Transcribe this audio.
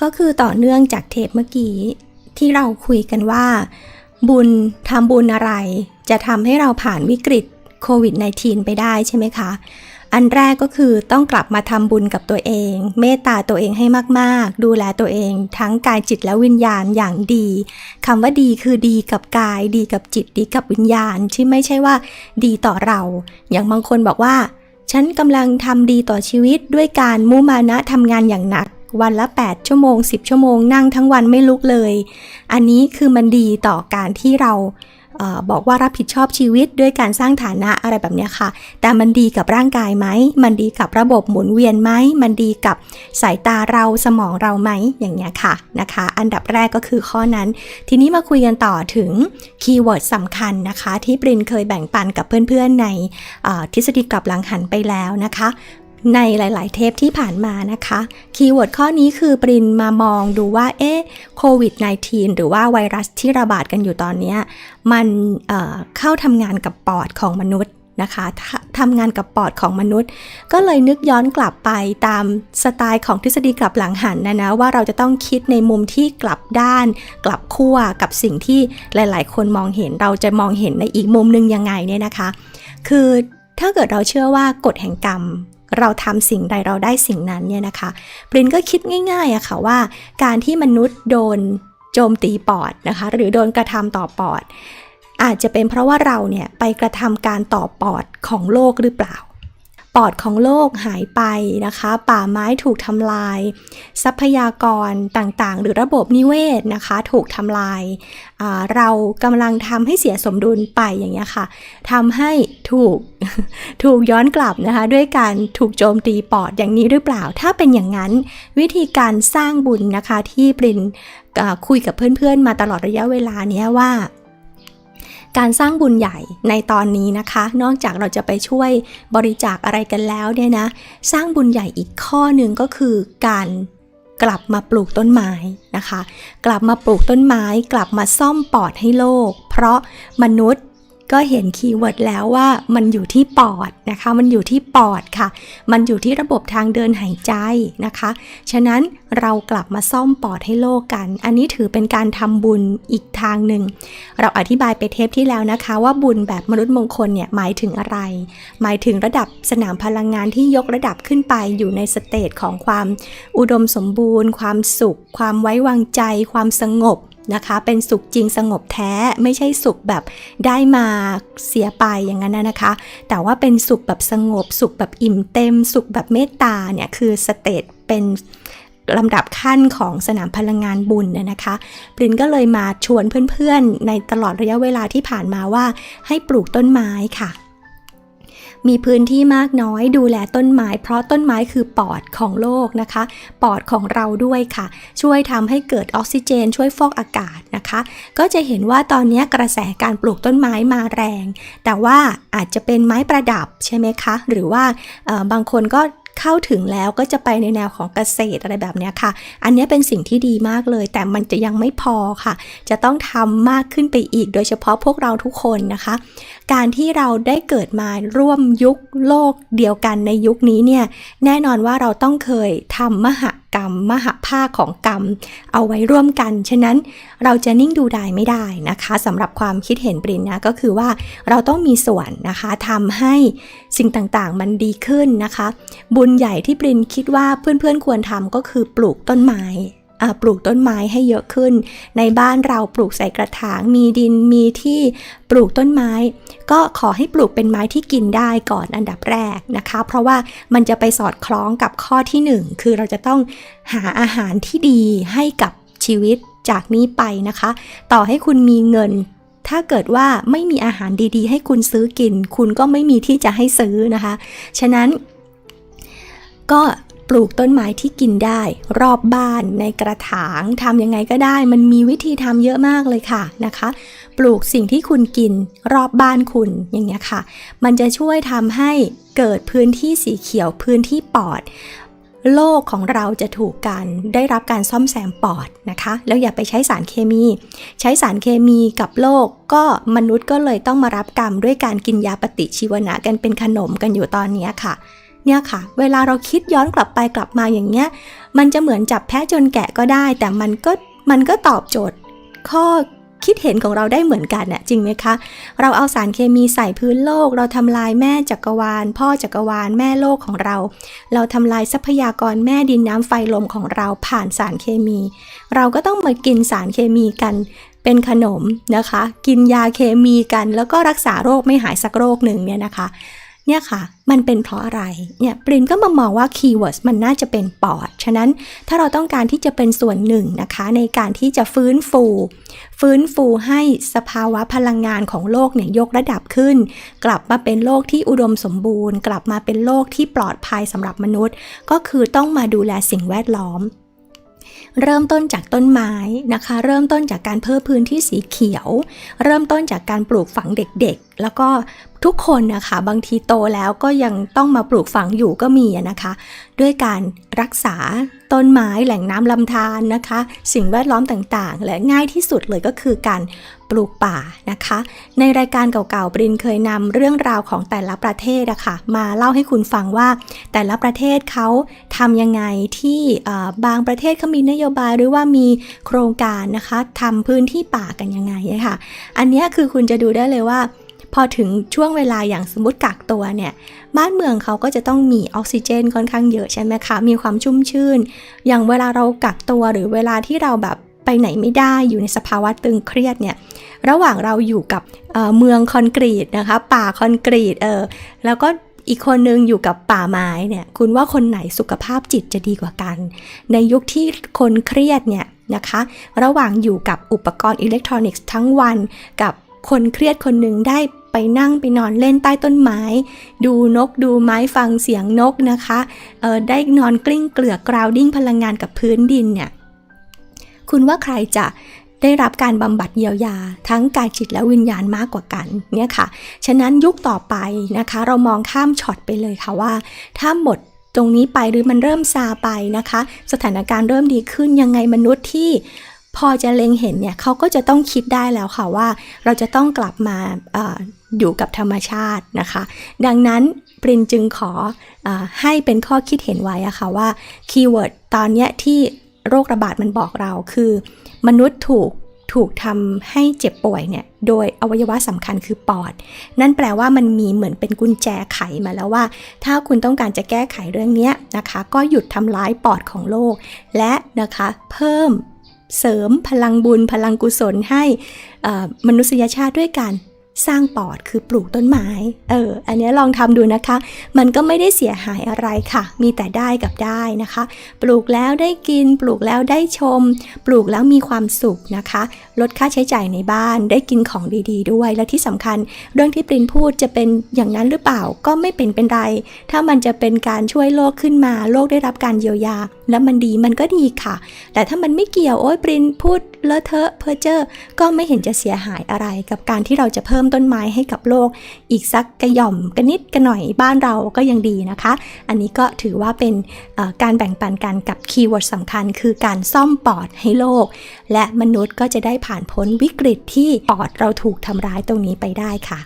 ก็คือต่อเนื่องจากเทปเมื่อกี้ ที่เราคุยกันว่า บุญทำบุญอะไร จะทำให้เราผ่านวิกฤตโควิด -19 ไปได้ใช่ไหมคะ อันแรกก็คือต้องกลับมาทำบุญกับตัวเอง เมตตาตัวเองให้มาก ๆ ดูแลตัวเอง ทั้งกายจิตและวิญญาณอย่างดีคำว่าดีคือดีกับกาย ดีกับจิต ดีกับวิญญาณ ที่ไม่ใช่ว่า ดีต่อเรา อย่างบางคนบอกว่า ฉันกำลังทำดีต่อชีวิตด้วยการมุมานะทำงานอย่างหนัก วันละ 8 ชั่วโมง 10 ชั่วโมงนั่งทั้งวันไม่ลุกเลย อันนี้คือมันดีต่อการที่เราเออบอกว่ารับผิดชอบชีวิตด้วยการสร้างฐานะอะไรแบบนี้ค่ะ แต่มันดีกับร่างกายไหม มันดีกับระบบหมุนเวียนไหม มันดีกับสายตาเราสมองเราไหม อย่างเงี้ยค่ะนะคะ อันดับแรกก็คือข้อนั้น ทีนี้มาคุยกันต่อถึงคีย์เวิร์ดสำคัญนะคะ ที่ปรินเคยแบ่งปันกับเพื่อนๆในทฤษฎีกลับหลังหันไปแล้วนะคะ ในหลาย ๆ เทปที่ผ่านมานะคะ คีย์เวิร์ดข้อนี้คือปรินมามองดูว่า เอ๊ะโควิด -19 หรือว่าไวรัสที่ระบาดกันอยู่ตอนนี้ มันเเข้าทำงานกับปอดของมนุษย์นะคะททำงานกับปอดของมนุษย์ ก็เลยนึกย้อนกลับไปตามสไตล์ของทฤษฎีกลับหลังหันนะนะว่าเราจะต้องคิดในมุมที่กลับด้าน กลับขั้วกับสิ่งที่หลาย ๆ คนมองเห็นเราจะมองเห็นในอีกมุมหนึงยังไงเนี่ยนะคะ คือถ้าเกิดเราเชื่อว่ากฎแห่งกรรม เราทำสิ่งใดเราได้สิ่งนั้นเนี่ยนะคะปรินก็คิดง่ายๆอะค่ะว่า การที่มนุษย์โดนโจมตีปอดนะคะ หรือโดนกระทำต่อปอด อาจจะเป็นเพราะว่าเราเนี่ยไปกระทำการต่อปอดของโลกหรือเปล่า ปอดของโลกหายไปนะคะ ป่าไม้ถูกทำลาย ทรัพยากรต่างๆ หรือระบบนิเวศนะคะ ถูกทำลายาเรากำลังทำให้เสียสมดุลไปอย่างเงี้ยค่ะทำให้ถูกถูกย้อนกลับนะคะ ด้วยการถูกโจมตีปอดอย่างนี้หรือเปล่า ถ้าเป็นอย่างนั้นวิธีการสร้างบุญนะคะที่ปรินคุยกับเพื่อนๆ มาตลอดระยะเวลาเนี้ยว่า การสร้างบุญใหญ่ในตอนนี้นะคะ นอกจากเราจะไปช่วยบริจาคอะไรกันแล้วเนี่ยนะ สร้างบุญใหญ่อีกข้อหนึ่งก็คือการกลับมาปลูกต้นไม้นะคะ กลับมาปลูกต้นไม้ กลับมาซ่อมปอดให้โลก เพราะมนุษย์ ก็เห็นคีย์เวิร์ดแล้วว่ามันอยู่ที่ปอดนะคะ มันอยู่ที่ปอดค่ะ มันอยู่ที่ระบบทางเดินหายใจนะคะ ฉะนั้นเรากลับมาซ่อมปอดให้โลกกัน อันนี้ถือเป็นการทำบุญอีกทางหนึ่ง เราอธิบายไปเทปที่แล้วนะคะ ว่าบุญแบบมนุษย์มงคลเนี่ยหมายถึงอะไร หมายถึงระดับสนามพลังงานที่ยกระดับขึ้นไปอยู่ในสเตจของความอุดมสมบูรณ์ ความสุข ความไว้วางใจ ความสงบ นะคะ เป็นสุขจริงสงบแท้ไม่ใช่สุขแบบได้มาเสียไปอย่างนั้นนะคะ แต่ว่าเป็นสุขแบบสงบ สุขแบบอิ่มเต็ม สุขแบบเมตตาเนี่ยคือสเตจเป็นลำดับขั้นของสนามพลังงานบุญเนี่ยนะคะปรินก็เลยมาชวนเพื่อนๆ ในตลอดระยะเวลาที่ผ่านมาว่าให้ปลูกต้นไม้ค่ะ มีพื้นที่มากน้อยดูแลต้นไม้ เพราะต้นไม้คือปอดของโลกนะคะ ปอดของเราด้วยค่ะ ช่วยทำให้เกิดออกซิเจน ช่วยฟอกอากาศนะคะ ก็จะเห็นว่าตอนนี้กระแสการปลูกต้นไม้มาแรง แต่ว่าอาจจะเป็นไม้ประดับใช่ไหมคะ หรือว่าบางคนก็เข้าถึงแล้วก็จะไปในแนวของเกษตรอะไรแบบนี้ค่ะ อันนี้เป็นสิ่งที่ดีมากเลย แต่มันจะยังไม่พอค่ะ จะต้องทำมากขึ้นไปอีก โดยเฉพาะพวกเราทุกคนนะคะ การที่เราได้เกิดมาร่วมยุคโลกเดียวกันในยุคนี้เนี่ยแน่นอนว่าเราต้องเคยทำมหกรรม มหภาคของกรรม เอาไว้ร่วมกัน ฉะนั้นเราจะนิ่งดูดายไม่ได้นะคะสำหรับความคิดเห็นปรินนะก็คือว่าเราต้องมีส่วนนะคะทำให้สิ่งต่างๆ มันดีขึ้นนะคะ บุญใหญ่ที่ปรินคิดว่าเพื่อนๆควรทำก็คือปลูกต้นไม้ ปลูกต้นไม้ให้เยอะขึ้น ในบ้านเราปลูกใส่กระถาง มีดินมีที่ปลูกต้นไม้ ก็ขอให้ปลูกเป็นไม้ที่กินได้ก่อนอันดับแรกนะคะ เพราะว่ามันจะไปสอดคล้องกับข้อที่หนึ่งคือเราจะต้องหาอาหารที่ดีให้กับชีวิตจากนี้ไปนะคะ ต่อให้คุณมีเงิน ถ้าเกิดว่าไม่มีอาหารดีๆ ให้คุณซื้อกิน คุณก็ไม่มีที่จะให้ซื้อนะคะ ฉะนั้นก็ ปลูกต้นไม้ที่กินได้ รอบบ้านในกระถางทำยังไงก็ได้ มันมีวิธีทำเยอะมากเลยค่ะนะคะ ปลูกสิ่งที่คุณกินรอบบ้านคุณอย่างเงี้ยค่ะ มันจะช่วยทำให้เกิดพื้นที่สีเขียวพื้นที่ปอด โลกของเราจะถูกการได้รับการซ่อมแซมปอดนะคะ แล้วอย่าไปใช้สารเคมี ใช้สารเคมีกับโลกก็มนุษย์ก็เลยต้องมารับกรรมด้วยการกินยาปฏิชีวนะกันเป็นขนมกันอยู่ตอนนี้ค่ะ เนี่ยค่ะ เวลาเราคิดย้อนกลับไปกลับมาอย่างเงี้ย มันจะเหมือนจับแพะจนแกะก็ได้ แต่มันก็มันก็ตอบโจทย์ ข้อคิดเห็นของเราได้เหมือนกันน่ะจริงไหมคะ เราเอาสารเคมีใส่พื้นโลก เราทำลายแม่จักรวาล พ่อจักรวาลแม่โลกของเรา เราทำลายทรัพยากรแม่ดินน้ำไฟลมของเราผ่านสารเคมี เราก็ต้องมากินสารเคมีกันเป็นขนมนะคะ กินยาเคมีกัน แล้วก็รักษาโรคไม่หายสักโรคหนึ่งเนี่ยนะคะ เนี่ยค่ะ มันเป็นเพราะอะไร เนี่ยปรินก็มามองว่าคีย์เวิร์ดมันน่าจะเป็นปอด ฉะนั้นถ้าเราต้องการที่จะเป็นส่วนหนึ่งนะคะ ในการที่จะฟื้นฟู ฟื้นฟูให้สภาวะพลังงานของโลกเนี่ยยกระดับขึ้น กลับมาเป็นโลกที่อุดมสมบูรณ์ กลับมาเป็นโลกที่ปลอดภัยสำหรับมนุษย์ ก็คือต้องมาดูแลสิ่งแวดล้อมเริ่มต้นจากต้นไม้นะคะ เริ่มต้นจากการเพิ่มพื้นที่สีเขียว เริ่มต้นจากการปลูกฝังเด็กๆ แล้วก็ ทุกคนนะคะบางทีโตแล้วก็ยังต้องมาปลูกฝังอยู่ก็มีนะคะ ด้วยการรักษาต้นไม้แหล่งน้ำลำธารนะคะ สิ่งแวดล้อมต่างๆ และง่ายที่สุดเลยก็คือการปลูกป่านะคะ ในรายการเก่าๆปรินเคยนำเรื่องราวของแต่ละประเทศอะคะ่ะมาเล่าให้คุณฟังว่า แต่ละประเทศเขาทำยังไงที่บางประเทศเขามีนโยบายหรือว่ามีโครงการนะคะทำพื้นที่ป่ากันยังไงะค่ะ อันนี้คือคุณจะดูได้เลยว่า พอถึงช่วงเวลาอย่างสมมติกักตัวเนี่ยบ้านเมืองเขาก็จะต้องมีออกซิเจนค่อนข้างเยอะใช่ไหมคะ มีความชุ่มชื่น อย่างเวลาเรากักตัวหรือเวลาที่เราแบบไปไหนไม่ได้อยู่ในสภาวะตึงเครียดเนี่ยระหว่างเราอยู่กับเเมืองคอนกรีตนะคะ ป่าคอนกรีตเออแล้วก็อีกคนนึงอยู่กับป่าไม้เนี่ยคุณว่าคนไหนสุขภาพจิตจะดีกว่ากัน ในยุคที่คนเครียดเนี่ยนะคะ ระหว่างอยู่กับอุปกรณ์อิเล็กทรอนิกส์ทั้งวันกับคนเครียดคนหนึ่งได้ ไปนั่งไปนอนเล่นใต้ต้นไม้ ดูนกดูไม้ฟังเสียงนกนะคะเออได้นอนกลิ้งเกลือกกราวดิ้งพลังงานกับพื้นดินเนี่ยคุณว่าใครจะได้รับการบำบัดเยียวยา ทั้งกายจิตและวิญญาณมากกว่ากันเนี่ยค่ะ ฉะนั้นยุคต่อไปนะคะ เรามองข้ามช็อตไปเลยค่ะว่า ถ้าหมดตรงนี้ไปหรือมันเริ่มซาไปนะคะ สถานการณ์เริ่มดีขึ้นยังไงมนุษย์ที่ พอจะเล็งเห็นเนี่ยเขาก็จะต้องคิดได้แล้วค่ะว่า เราจะต้องกลับมาออยู่กับธรรมชาตินะคะ ดังนั้นปรินจึงขออให้เป็นข้อคิดเห็นไว้อะค่ะว่าคีย์เวิร์ดตอนเนี้ยที่โรคระบาดมันบอกเราคือ มนุษย์ถูกถูกทำให้เจ็บป่วยเนี่ยโดยอวัยวะสำคัญคือปอด นั่นแปลว่ามันมีเหมือนเป็นกุญแจไขมาแล้วว่า ถ้าคุณต้องการจะแก้ไขเรื่องนี้นะคะ ก็หยุดทำร้ายปอดของโลก และนะคะเพิ่ม เสริมพลังบุญพลังกุศลให้มนุษยชาติด้วยกันสร้างปอดคือปลูกต้นไม้ เออ อันนี้ลองทำดูนะคะ มันก็ไม่ได้เสียหายอะไรค่ะ มีแต่ได้กับได้นะคะ ปลูกแล้วได้กิน ปลูกแล้วได้ชม ปลูกแล้วมีความสุขนะคะ ลดค่าใช้จ่ายในบ้าน ได้กินของดี ๆด้วย และที่สำคัญ เรื่องที่ปรินพูดจะเป็นอย่างนั้นหรือเปล่า ก็ไม่เป็นเป็นไร ถ้ามันจะเป็นการช่วยโลกขึ้นมา โลกได้รับการเยียวยา แล้วมันดีมันก็ดีค่ะ แต่ถ้ามันไม่เกี่ยวโอ้ยปรินพูดเลอะเทอะเพอเจอร์ก็ไม่เห็นจะเสียหายอะไร กับการที่เราจะเพิ่มต้นไม้ให้กับโลก อีกสักกระหย่อมกระนิดกระหน่อยบ้านเราก็ยังดีนะคะ อันนี้ก็ถือว่าเป็นการแบ่งปันกันกับคีย์เวิร์ดสำคัญ คือการซ่อมปอดให้โลก และมนุษย์ก็จะได้ผ่านพ้นวิกฤตที่ปอดเราถูกทำร้ายตรงนี้ไปได้ค่ะ